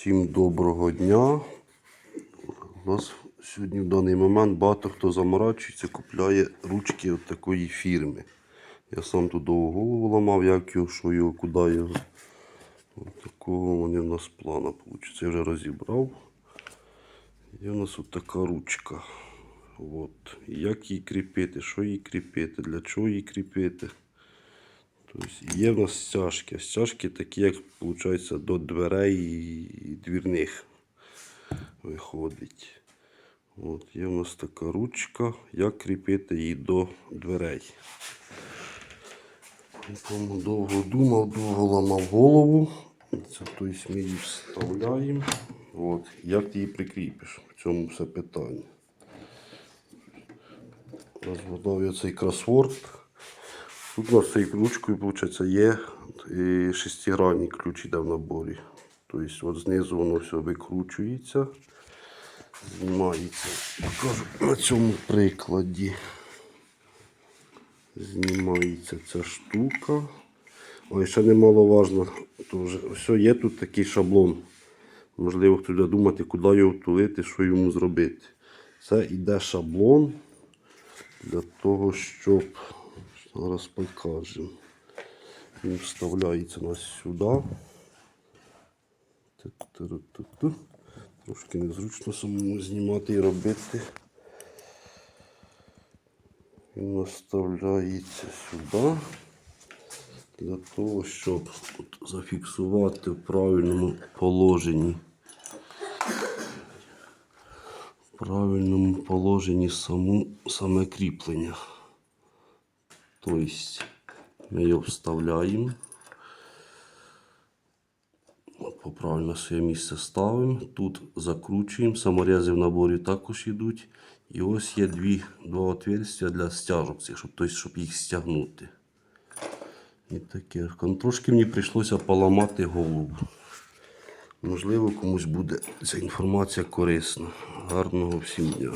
Всім доброго дня. У нас сьогодні в даний момент багато хто заморачується, купляє ручки от такої фірми. Я сам тут довго голову ламав, як його, що його, куди його. От такого вони в нас плана вийде. Я вже розібрав. Є у нас от така ручка. От. Як її кріпити, що її кріпити, для чого її кріпити. Тобто є в нас стяжки. Стяжки такі, як виходить, до дверей і двірних виходить. От, є в нас така ручка, як кріпити її до дверей. Тому довго думав, довго ламав голову. Це тобто ми її вставляємо. От. Як ти її прикріпиш? В цьому все питання. Розгадав я цей кросворд. Тут у нас ручкою, виходить, є і шестигранні ключ іде в наборі. Тобто от знизу воно все викручується, знімається. Покажу на цьому прикладі. Знімається ця штука. Ой, ще немаловажно, то вже все, є тут такий шаблон. Можливо, хтось буде думати, куди його втулити, що йому зробити. Це йде шаблон для того, щоб зараз покажемо. Він вставляється нас сюди. Трошки незручно самому знімати і робити. Він наставляється сюди для того, щоб зафіксувати в правильному положенні. В правильному положенні саму, саме кріплення. Тобто ми його вставляємо. По правильно своє місце ставимо. Тут закручуємо. Саморези в наборі також йдуть. І ось є дві, два отверстия для стяжок, цих, щоб, тобто, щоб їх стягнути. І таке. Трошки мені прийшлося поламати голову. Можливо, комусь буде ця інформація корисна. Гарного всім дня.